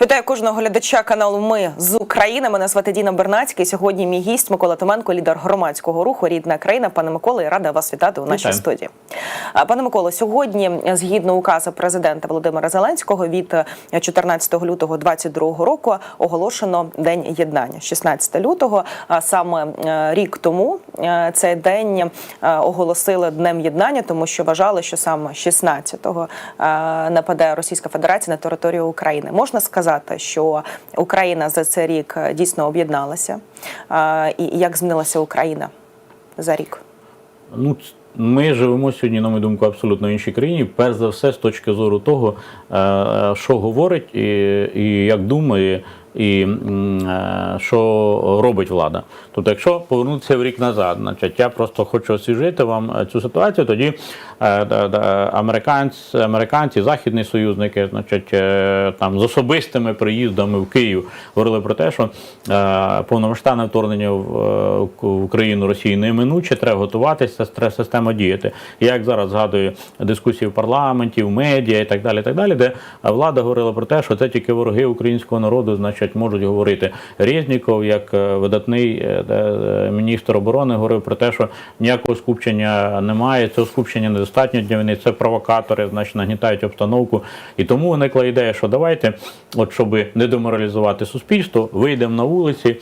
Вітаю кожного глядача каналу Ми з України. Мене звати Діна Бернацький. Сьогодні мій гість Микола Томенко, лідер громадського руху Рідна країна. Пане Микола, я рада вас вітати у нашій Вітаю. студії. Пане Миколо, сьогодні, згідно указу президента Володимира Зеленського, від е, 14 лютого 2022 року оголошено День єднання. 16 лютого, а саме е, рік тому е, цей день е, оголосили днем єднання, тому що вважали, що саме 16-го е, нападе Російська Федерація на територію України. Можна сказати, що Україна за цей рік е, дійсно об'єдналася. І як змінилася Україна за рік? Ну, ми живемо сьогодні, на мою думку, абсолютно в іншій країні. Перш за все, з точки зору того, е, е, що говорить і, і як думає, і е, що робить влада. Тобто, якщо повернутися в рік назад, значить, я просто хочу освіжити вам е, цю ситуацію. Тоді е, американці, американці, західні союзники, значить, там з особистими приїздами в Київ говорили про те, що повномасштабне вторгнення в Україну Росії неминуче, треба готуватися, треба система діяти. Я як зараз згадую дискусії в парламенті, в медіа і так далі, і так далі, де влада говорила про те, що це тільки вороги українського народу, значить, можуть говорити. Резніков, як е, видатний е, е, міністр оборони, говорив про те, що ніякого скупчення немає, цього скупчення недостатньо для війни, це провокатори, значить, нагнітають обстановку. І тому виникла ідея, що давайте, от щоб не деморалізувати суспільство, вийдемо на вулиці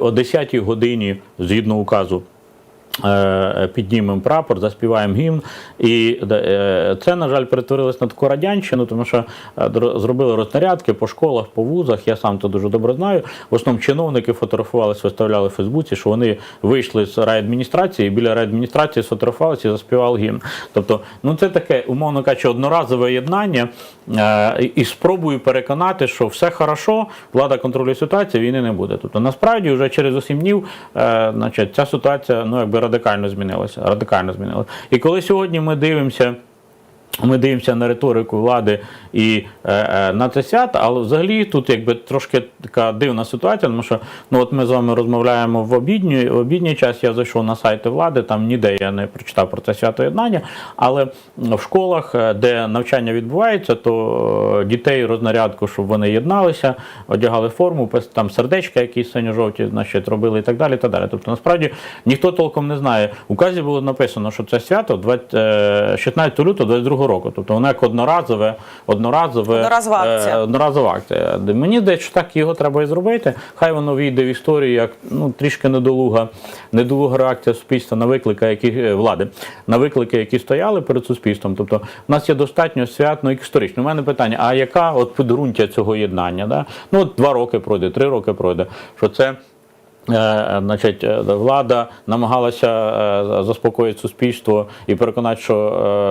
о 10-й годині згідно указу. Е, Піднімемо прапор, заспіваємо гімн, і е, це, на жаль, перетворилось на таку радянщину, тому що е, зробили рознарядки по школах, по вузах. Я сам це дуже добре знаю. В основному чиновники фотографувалися, виставляли в Фейсбуці, що вони вийшли з райадміністрації, і біля райадміністрації сфотографувалися і заспівали гімн. Тобто, ну це таке, умовно кажучи, одноразове єднання е, і- спробую переконати, що все хорошо, влада контролює ситуацію, війни не буде. Тобто, насправді, вже через 8 днів, е, значить, ця ситуація ну якби радикально змінилася. Радикально змінилося. І коли сьогодні ми дивимося. Ми дивимося на риторику влади і е, е, на це свято, але взагалі тут якби трошки така дивна ситуація, тому що ну от ми з вами розмовляємо в обідній, в обідній час. Я зайшов на сайти влади, там ніде я не прочитав про це свято єднання. Але в школах, е, де навчання відбувається, то е, дітей рознарядку, щоб вони єдналися, одягали форму, там сердечка, якісь синьо-жовті, значить, робили і так далі. І далі. Тобто, насправді ніхто толком не знає. У указі було написано, що це свято 20, е, 16 лютого 22 року. Тобто воно як одноразове, одноразове Одноразова акція. е, одноразова акція. Мені здається, так його треба і зробити. Хай воно війде в історію як ну трішки недолуга, недолуга реакція суспільства на виклики, які е, влади, на виклики, які стояли перед суспільством. Тобто, в нас є достатньо свят, ну історично. У мене питання: а яка от підґрунтя цього єднання? Да? Ну от два роки пройде, три роки пройде. Що це. Е, Значить, е, влада намагалася е, заспокоїти суспільство і переконати, що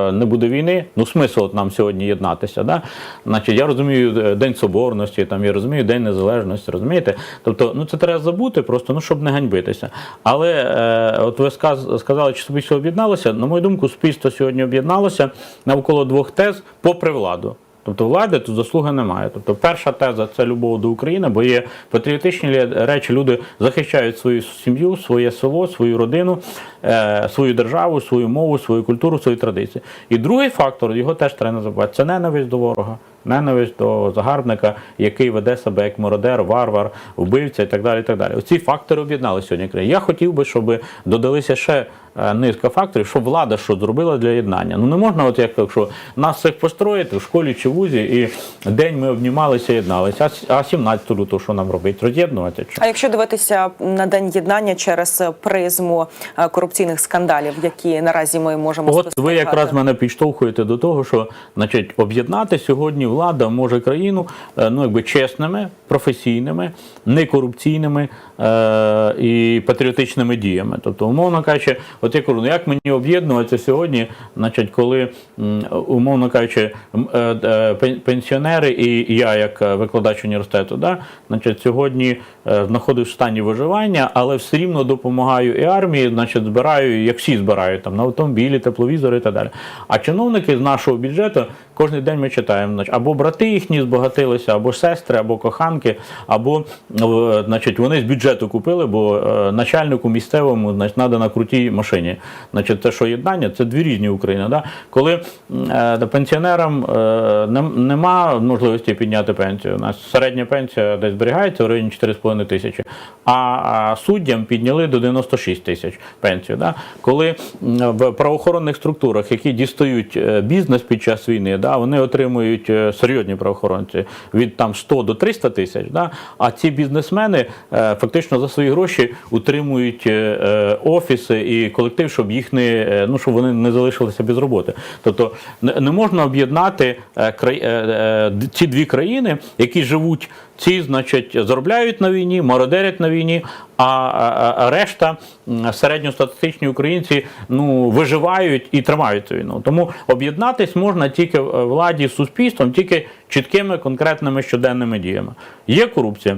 е, не буде війни. Ну, смисл нам сьогодні єднатися. Да? Значить, я розумію е, День Соборності, там я розумію День Незалежності, розумієте? Тобто, ну це треба забути, просто ну щоб не ганьбитися. Але е, от ви сказ- сказали, чи суспільство об'єдналося. На мою думку, суспільство сьогодні об'єдналося навколо двох тез попри владу. Тобто влади тут заслуги немає. Тобто, перша теза це любов до України, бо є патріотичні речі. Люди захищають свою сім'ю, своє село, свою родину, е, свою державу, свою мову, свою культуру, свої традиції. І другий фактор, його теж треба не забувати, це ненависть до ворога, ненависть до загарбника, який веде себе як мародер, варвар, вбивця і так далі. І так далі. Оці фактори об'єднали сьогодні. Я хотів би, щоб додалися ще низка факторів, щоб влада що зробила для єднання. Ну не можна, от як так, що нас всіх построїти в школі чи вузі, і день ми обнімалися, єдналися. А с- А 17 лютого що нам робити? Роз'єднувати? А якщо дивитися на день єднання через призму е, корупційних скандалів, які наразі ми можемо От ви якраз мене підштовхуєте до того, що значить об'єднати сьогодні влада може країну е, ну якби чесними, професійними, некорупційними е- і патріотичними діями. Тобто, умовно кажучи, от я кажу, ну як мені об'єднуватися сьогодні, значить, коли умовно кажучи, е, е, пен- пенсіонери і я, як е, викладач університету, да, значить, сьогодні знаходжусь в стані виживання, але все рівно допомагаю і армії, значить, збираю, як всі збирають там на автомобілі, тепловізори і так далі. А чиновники з нашого бюджету кожен день ми читаємо, значить, або брати їхні збагатилися, або сестри, або коханки, або значить, вони з бюджету купили, бо начальнику місцевому значить, треба на крутій машині. Значить, це що єднання, це дві різні України. Да? Коли е, пенсіонерам е, нема можливості підняти пенсію. У нас середня пенсія десь зберігається в районі 4,5 тисячі, а, а суддям підняли до 96 тисяч пенсію. Да? Коли в правоохоронних структурах, які дістають е, бізнес під час війни, да, вони отримують е, серйозні правоохоронці від там 100 до 300 тисяч, да? а ці бізнесмени е, фактично за свої гроші утримують е, е, офіси і колектив, щоб їх не ну щоб вони не залишилися без роботи. Тобто не, можна об'єднати е, е, е, ці дві країни, які живуть. Ці, значить, заробляють на війні, мародерять на війні, а, решта середньостатистичні українці ну, виживають і тримають цю війну. Тому об'єднатись можна тільки владі з суспільством, тільки чіткими конкретними щоденними діями. Є корупція,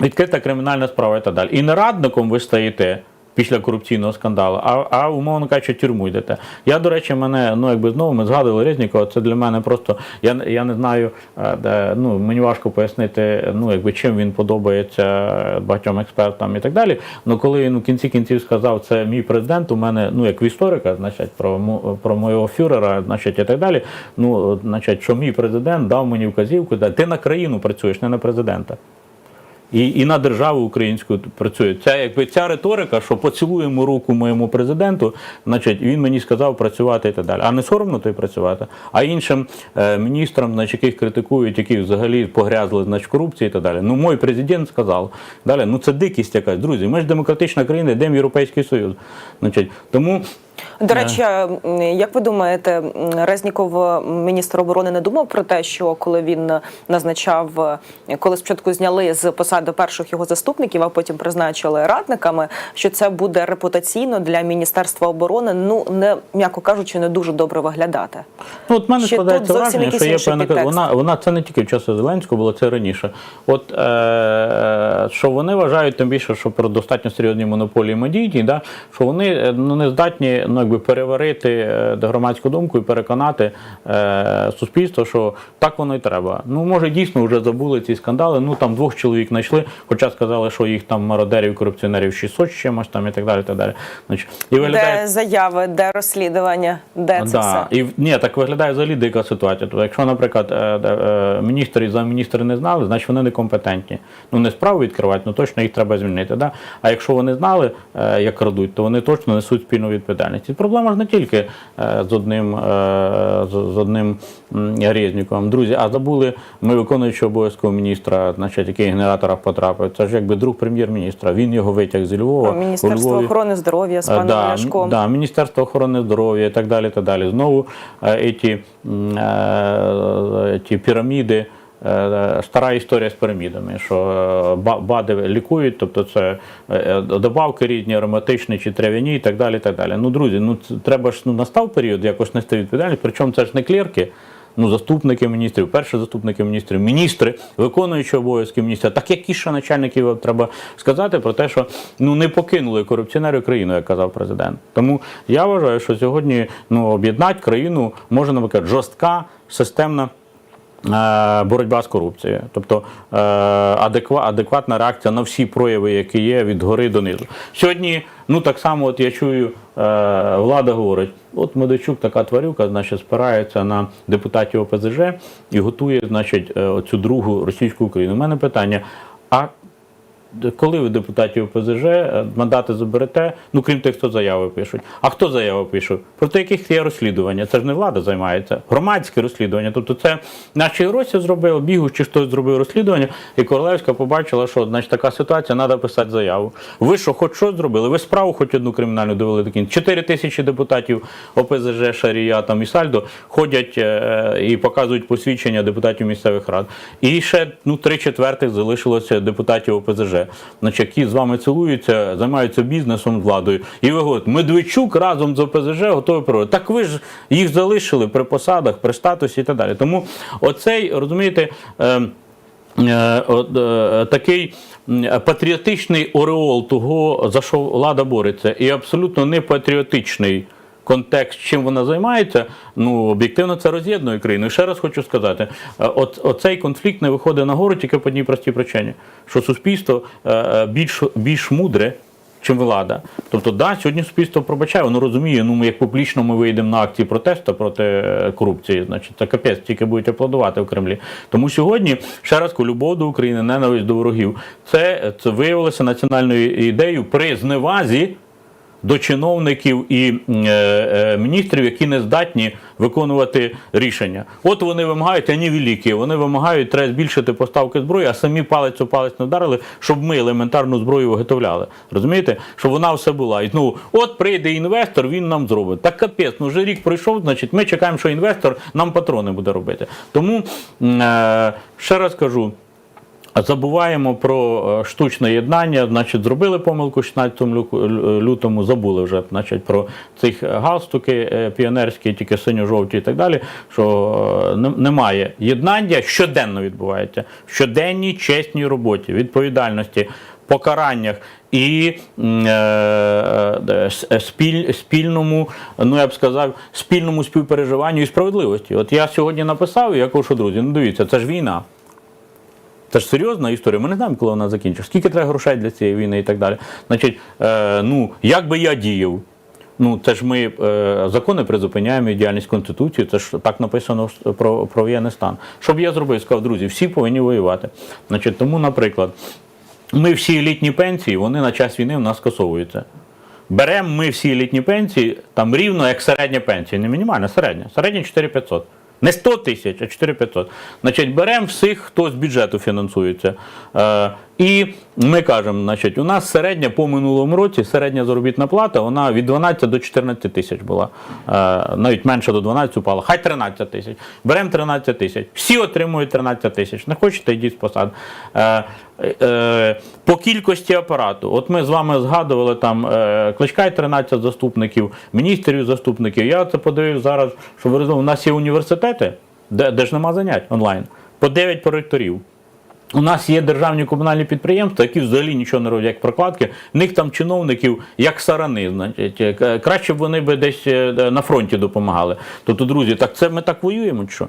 відкрита кримінальна справа і так далі. І не радником ви стаєте. Після корупційного скандалу, а, а умовно кажучи, тюрму йдете. Я, до речі, мене ну якби знову ми згадували Резнікова. Це для мене просто я, я не знаю, е, де, ну мені важко пояснити, ну якби чим він подобається багатьом експертам і так далі. Ну коли він у кінці кінців сказав, це мій президент, у мене ну як в історика, значить, про про моєго фюрера, значить, і так далі. Ну, значить, що мій президент дав мені вказівку, да, ти на країну працюєш, не на президента. І, і на державу українську працює. Ця якби ця риторика, що поцілуємо руку моєму президенту, значить він мені сказав працювати і так далі. А не соромно то й працювати. А іншим е, міністрам, значить, яких критикують, які взагалі погрязли значить, корупції і так далі. Ну, мой президент сказав. Далі, ну це дикість якась, друзі. Ми ж демократична країна, йдемо в Європейський Союз. Значить, тому До речі, як ви думаєте, Резніков, міністр оборони, не думав про те, що коли він назначав, е, коли спочатку зняли з посади перших його заступників, а потім призначили радниками, що це буде репутаційно для міністерства оборони, ну не м'яко кажучи, не дуже добре виглядати. Ну, от мене Чи складається враження, що є певна вона, вона це не тільки в часи Зеленського було, це раніше. От е, що вони вважають тим більше, що про достатньо серйозні монополії медійні, да, що вони е, ну, не здатні ну, якби переварити е, громадську думку і переконати е, суспільство, що так воно і треба. Ну, може, дійсно вже забули ці скандали. Ну там двох чоловік знайшли, хоча сказали, що їх там мародерів, корупціонерів 600 з чимось там і так далі. Так далі. Значить, і виглядає Де заяви, де розслідування, де це да. все? І ні, так виглядає взагалі дика ситуація. Тобто, якщо, наприклад, е, е, міністр і замміністри не знали, значить вони некомпетентні. Ну не справу відкривати, ну точно їх треба звільнити. Да? А якщо вони знали, е, як крадуть, то вони точно несуть спільну відповідальність. І проблема ж не тільки е, з одним е, з, з одним м, Резніком. Друзі, а забули ми виконуючи обов'язкового міністра, значить, який в генераторах потрапив. Це ж якби друг прем'єр-міністра. Він його витяг зі Львова. Міністерство Львові. охорони здоров'я з Е, паном да, Ляшком. Да, Міністерство охорони здоров'я і так далі. Так далі. Знову ті, ті піраміди. Е, Стара історія з пірамідами, що е, БАДи лікують, тобто це е, добавки різні, ароматичні чи трав'яні і так далі. так далі. Ну, друзі, ну треба ж ну, настав період якось нести відповідальність, причому це ж не клерки, ну, заступники міністрів, перші заступники міністрів, міністри, виконуючі обов'язки міністра. Так які ще начальників треба сказати про те, що ну не покинули корупціонери країну, як казав президент. Тому я вважаю, що сьогодні ну об'єднати країну може наприклад жорстка системна. Е, Боротьба з корупцією, тобто е, адекватна реакція на всі прояви, які є від гори до низу. Сьогодні, ну так само, от я чую, е, влада говорить: от Медичук, така тварюка, значить, спирається на депутатів ОПЗЖ і готує, значить, оцю другу російську Україну. У мене питання: а коли ви депутатів ОПЗЖ е, мандати заберете, ну крім тих, хто заяви пишуть. А хто заяви пише? Проти яких є розслідування? Це ж не влада займається, громадське розслідування. Тобто це наші Росія зробив, бігу, чи хтось зробив розслідування, і Королевська побачила, що значить така ситуація, треба писати заяву. Ви що, хоч щось зробили? Ви справу хоч одну кримінальну довели до кінця. 4 тисячі депутатів ОПЗЖ, Шарія там і Сальдо ходять е, і показують посвідчення депутатів місцевих рад. І ще ну три четвертих залишилося депутатів ОПЗЖ, значить, які з вами цілуються, займаються бізнесом владою. І ви говорите, Медведчук разом з ОПЗЖ готовий проводити. Так ви ж їх залишили при посадах, при статусі і так далі. Тому оцей, розумієте. Е, Е, е, такий патріотичний ореол того, за що влада бореться, і абсолютно не патріотичний контекст, чим вона займається, ну об'єктивно це роз'єднує країну. І ще раз хочу сказати: е, от оцей конфлікт не виходить нагору тільки по одній простій причині, що суспільство е, е, більш, більш мудре. чим влада. Тобто, да, сьогодні суспільство пробачає, воно розуміє, ну ми як публічно ми вийдемо на акції протесту проти корупції, значить це капець, тільки будуть аплодувати в Кремлі. Тому сьогодні, ще раз любов до України, ненависть до ворогів, це, це виявилося національною ідеєю при зневазі до чиновників і е, е, міністрів, які не здатні виконувати рішення. От вони вимагають, ані великі, вони вимагають, треба збільшити поставки зброї, а самі палець у палець не вдарили, щоб ми елементарну зброю виготовляли. Розумієте? Щоб вона все була. І ну, от прийде інвестор, він нам зробить. Так капець, ну вже рік пройшов, значить, ми чекаємо, що інвестор нам патрони буде робити. Тому е, ще раз кажу. Забуваємо про е, штучне єднання. Значить, зробили помилку 16 лютому, забули вже значить, про цих галстуки е, піонерські, тільки синьо-жовті і так далі. Що е, немає єднання, щоденно відбувається в щоденній чесній роботі, відповідальності, покараннях і е, е, е, спіль, спільному, ну я б сказав, спільному співпереживанню і справедливості. От я сьогодні написав, я кажу, що друзі, ну дивіться, це ж війна. Це ж серйозна історія. Ми не знаємо, коли вона закінчиться. Скільки треба грошей для цієї війни і так далі. Значить, е, ну як би я діяв? Ну, це ж ми е, закони призупиняємо діяльність Конституції, це ж так написано про, про воєнний стан. Що б я зробив? Сказав, друзі, всі повинні воювати. Значить, тому, наприклад, ми всі літні пенсії, вони на час війни в нас скасовуються. Беремо ми всі літні пенсії, там рівно як середня пенсія, не мінімальна, середня. Середня 4500. Не 100 тисяч, а 4500. Значить, беремо всіх, хто з бюджету фінансується. І ми кажемо, значить, у нас середня по минулому році, середня заробітна плата, вона від 12 до 14 тисяч була. Е, навіть менше до 12 упала. Хай 13 тисяч. Беремо 13 тисяч. Всі отримують 13 тисяч. Не хочете, йдіть з посад. Е, е, по кількості апарату, от ми з вами згадували там е, Кличка 13 заступників, міністрів заступників. Я це подивив зараз, що ви розуміли, у нас є університети, де, де ж нема занять онлайн, по 9 проректорів. У нас є державні комунальні підприємства, які взагалі нічого не роблять, як прокладки. В них там чиновників як сарани. Значить, Е, краще б вони би десь е, на фронті допомагали. Тобто, друзі, так це ми так воюємо, чи що?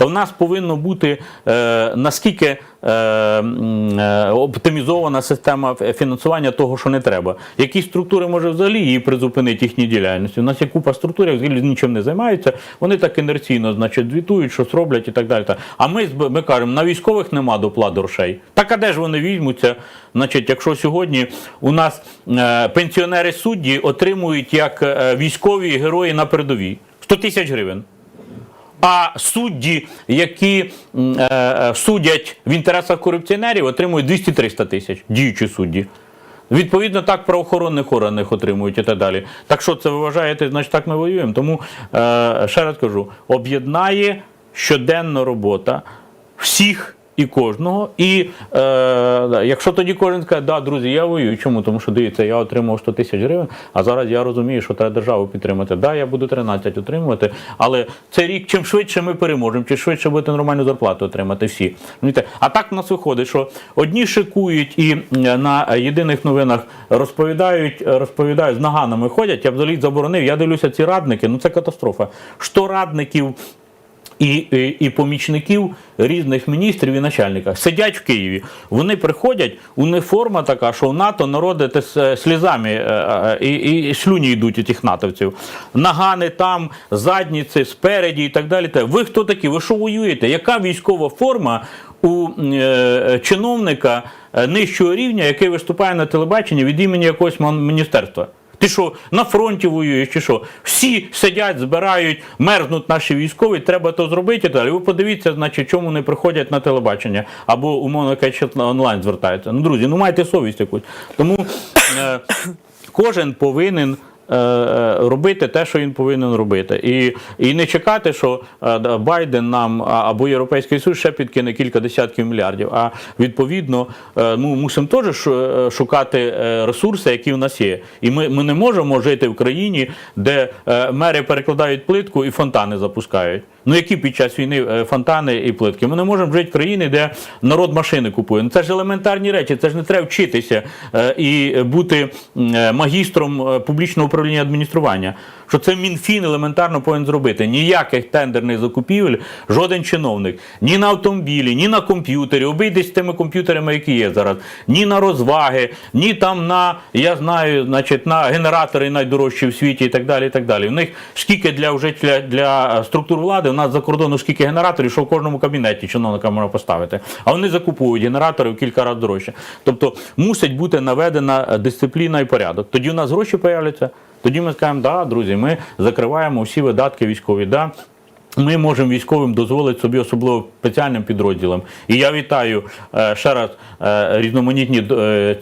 Та в нас повинно бути е, наскільки е, е, оптимізована система фінансування того, що не треба. Які структури може взагалі її призупинити їхні діяльності? У нас є купа структур, які нічим не займаються. Вони так інерційно, значить, звітують, щось роблять і так далі. А ми, ми кажемо, на військових нема доплат грошей. Так а де ж вони візьмуться? Значить, якщо сьогодні у нас е, пенсіонери судді отримують як е, військові герої на передовій 100 тисяч гривень. А судді, які е, е, судять в інтересах корупціонерів, отримують 200-300 тисяч діючі судді. Відповідно, так правоохоронних органах отримують і так далі. Так що це ви вважаєте, значить так ми воюємо. Тому е, ще раз кажу: об'єднає щоденна робота всіх. І кожного, і е, якщо тоді кожен скаже, да, друзі, я воюю. Чому? Тому що дивіться, я отримав 100 тисяч гривень, а зараз я розумію, що треба державу підтримати. Да, я буду 13 отримувати, але цей рік чим швидше ми переможемо, чим швидше будете нормальну зарплату отримати всі. А так в нас виходить, що одні шикують і е, на єдиних новинах розповідають, е, розповідають з наганами ходять. Я взагалі заборонив. Я дивлюся ці радники. Ну це катастрофа. Що радників і, і, і помічників різних міністрів і начальників сидять в Києві. Вони приходять, у них форма така, що в НАТО народи те з слізами е, е, і, і, слюні йдуть у тих натовців. Нагани там, задніці, спереді і так далі. Ви хто такі? Ви що воюєте? Яка військова форма у е, чиновника е, нижчого рівня, який виступає на телебаченні від імені якогось міністерства? Ти що, на фронті воюєш чи що? Всі сидять, збирають, мерзнуть наші військові, треба то зробити. і Далі ви подивіться, значить, чому не приходять на телебачення або умовно кажучи, онлайн звертаються. Ну, друзі, ну майте совість якусь. Тому е, кожен повинен. Е, е, Робити те, що він повинен робити, і, і не чекати, що е, Байден нам або Європейський Союз ще підкине кілька десятків мільярдів. А відповідно, ну ми мусимо теж е, шукати е, ресурси, які в нас є. І ми, ми не можемо жити в країні, де е, мери перекладають плитку і фонтани запускають. Ну які під час війни е, фонтани і плитки? Ми не можемо жити в країні, де народ машини купує. Ну це ж елементарні речі, це ж не треба вчитися е, і бути е, магістром публічного управління адміністрування. Що це Мінфін елементарно повинен зробити. Ніяких тендерних закупівель, жоден чиновник, ні на автомобілі, ні на комп'ютері. Обійдись тими комп'ютерами, які є зараз, ні на розваги, ні там на, я знаю, значить, на генератори найдорожчі в світі і так далі. І так далі. У них скільки для вже для, для структур влади, нас за кордону скільки генераторів, що в кожному кабінеті чиновника можна поставити. А вони закуповують генератори в кілька разів дорожче. Тобто мусить бути наведена е, дисципліна і порядок. Тоді у нас гроші появляться. Тоді ми скажемо, да, друзі, ми закриваємо всі видатки військові. Да, ми можемо військовим дозволити собі, особливо спеціальним підрозділам. І я вітаю е, ще раз е, різноманітні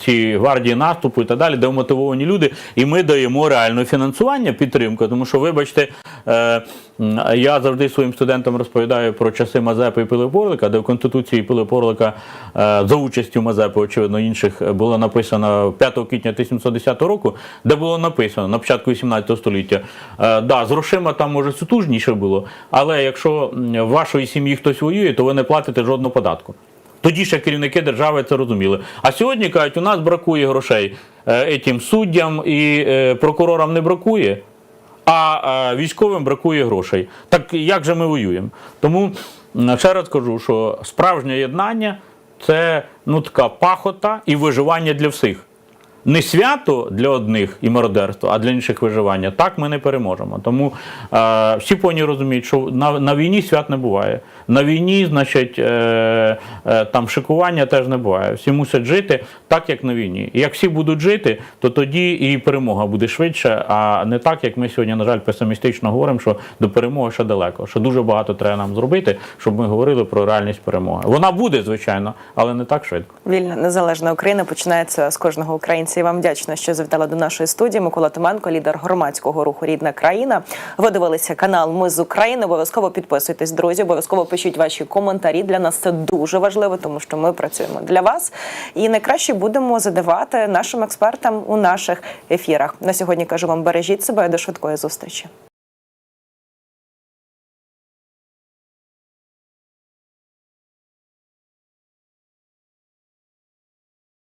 ці гвардії наступу і так далі, де мотивовані люди. І ми даємо реальне фінансування, підтримку. Тому що, вибачте, я завжди своїм студентам розповідаю про часи Мазепи і Пилипа Орлика, де в Конституції Пилипа Орлика е, за участю Мазепи, очевидно, інших е, було написано 5 квітня 1710 року, де було написано на початку 18 століття. Е, да, з грошима там може сутужніше було, але якщо в вашої сім'ї хтось воює, то ви не платите жодного податку. Тоді ще керівники держави це розуміли. А сьогодні кажуть, у нас бракує грошей етім суддям і прокурорам не бракує, а е, військовим бракує грошей. Так як же ми воюємо? Тому ще раз кажу, що справжнє єднання це ну, така пахота і виживання для всіх. Не свято для одних і мародерство, а для інших виживання. Так ми не переможемо. Тому е, всі повинні розуміють, що на, на війні свят не буває. На війні, значить, е, е, там шикування теж не буває. Всі мусять жити так, як на війні. І як всі будуть жити, то тоді і перемога буде швидше, а не так, як ми сьогодні, на жаль, песимістично говоримо, що до перемоги ще далеко. Що дуже багато треба нам зробити, щоб ми говорили про реальність перемоги. Вона буде, звичайно, але не так швидко. Вільна незалежна Україна починається з кожного українця. І вам вдячна, що завітала до нашої студії. Микола Томенко, лідер громадського руху Рідна країна. Ви дивилися канал Ми з України. Обов'язково підписуйтесь, друзі. Обов'язково пишіть ваші коментарі. Для нас це дуже важливо, тому що ми працюємо для вас. І найкраще будемо задавати нашим експертам у наших ефірах. На сьогодні кажу вам бережіть себе до швидкої зустрічі.